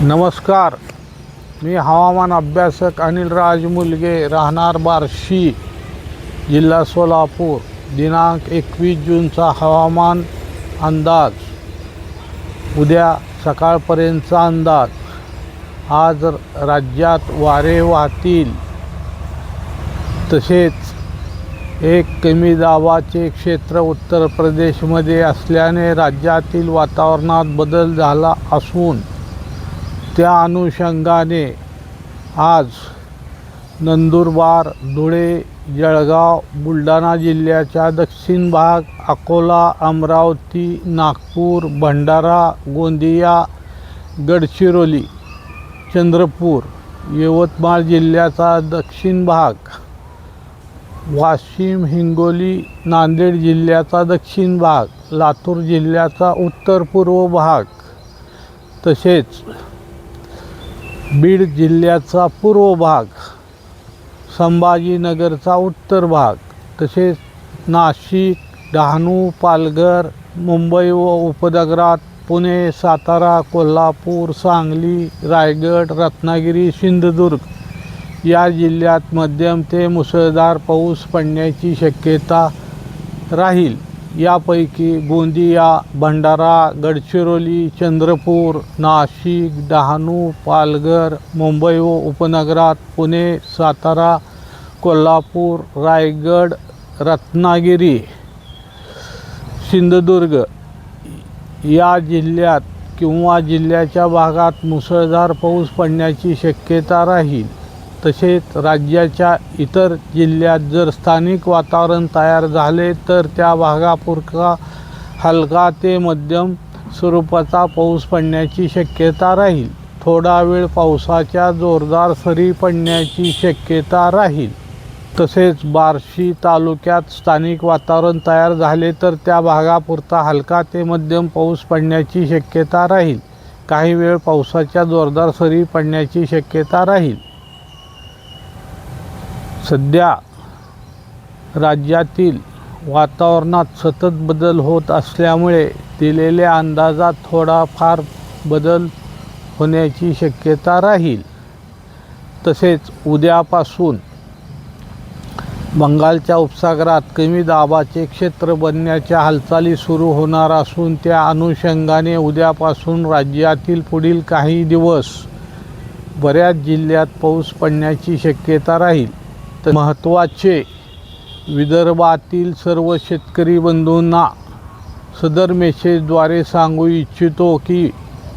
नमस्कार. मी हवामान अभ्यासक अनिल राज मुलगे राहणार बार्शी जिल्हा सोलापूर दिनांक एकवीस जूनचा हवामान अंदाज. उद्या सकाळपर्यंतचा अंदाज. आज राज्यात वारे वाहतील. तसेच एक कमी दाबाचे क्षेत्र उत्तर प्रदेशमध्ये असल्याने राज्यातील वातावरणात बदल झाला असून त्या अनुषंगाने आज नंदुरबार धुळे जळगाव बुलढाणा जिल्ह्याच्या दक्षिण भाग अकोला अमरावती नागपूर भंडारा गोंदिया गडचिरोली चंद्रपूर यवतमाळ जिल्ह्याचा दक्षिण भाग वाशिम हिंगोली नांदेड जिल्ह्याचा दक्षिण भाग लातूर जिल्ह्याचा उत्तर पूर्व भाग तसेच बीड जिल्ह्याचा पूर्व भाग संभाजीनगरचा उत्तर भाग तसेच नाशिक डहाणू पालघर मुंबई व उपनगरात पुणे सातारा कोल्हापूर सांगली रायगड रत्नागिरी सिंधुदुर्ग या जिल्ह्यात मध्यम ते मुसळधार पाऊस पडण्याची शक्यता राहील. यापैकी गोंदिया भंडारा गडचिरोली चंद्रपूर नाशिक डहाणू पालघर मुंबई व उपनगरात पुणे सातारा कोल्हापूर रायगड रत्नागिरी सिंधुदुर्ग या जिल्ह्यात किंवा जिल्ह्याच्या भागात मुसळधार पाऊस पडण्याची शक्यता राहील. तसेच राज्याच्या इतर जिल्ह्यात जर स्थानिक वातावरण तयार झाले तर त्या भागापुरता हलका ते मध्यम स्वरूपाचा पाऊस पडण्याची शक्यता राहील. थोडा वेळ पावसाच्या जोरदार सरी पडण्याची शक्यता राहील. तसेच बार्शी तालुक्यात स्थानिक वातावरण तयार झाले तर त्या भागापुरता हलका ते मध्यम पाऊस पडण्याची शक्यता राहील. काही वेळ पावसाच्या जोरदार सरी पडण्याची शक्यता राहील. सध्या राज्यातील वातावरणात सतत बदल होत असल्यामुळे दिलेल्या अंदाजात थोडाफार बदल होण्याची शक्यता राहील. तसेच उद्यापासून बंगालच्या उपसागरात कमी दाबाचे क्षेत्र बनण्याच्या हालचाली सुरू होणार असून त्या अनुषंगाने उद्यापासून राज्यातील पुढील काही दिवस बऱ्याच जिल्ह्यात पाऊस पडण्याची शक्यता राहील. तर महत्त्वाचे विदर्भातील सर्व शेतकरी बंधूंना सदर मेसेजद्वारे सांगू इच्छितो की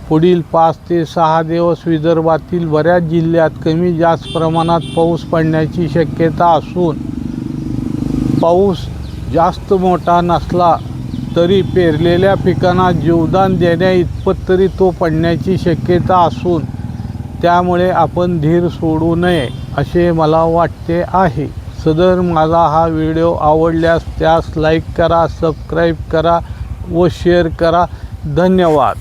पुढील पाच ते सहा दिवस विदर्भातील बऱ्याच जिल्ह्यात कमी जास्त प्रमाणात पाऊस पडण्याची शक्यता असून पाऊस जास्त मोठा नसला तरी पेरलेल्या पिकांना जीवदान देण्या इतपत तरी तो पडण्याची शक्यता असून त्यामुळे आपण धीर सोडू नये असे मला वाटते आहे. सदर माझा हा व्हिडिओ आवडल्यास त्यास लाईक करा सबस्क्राईब करा व शेअर करा. धन्यवाद.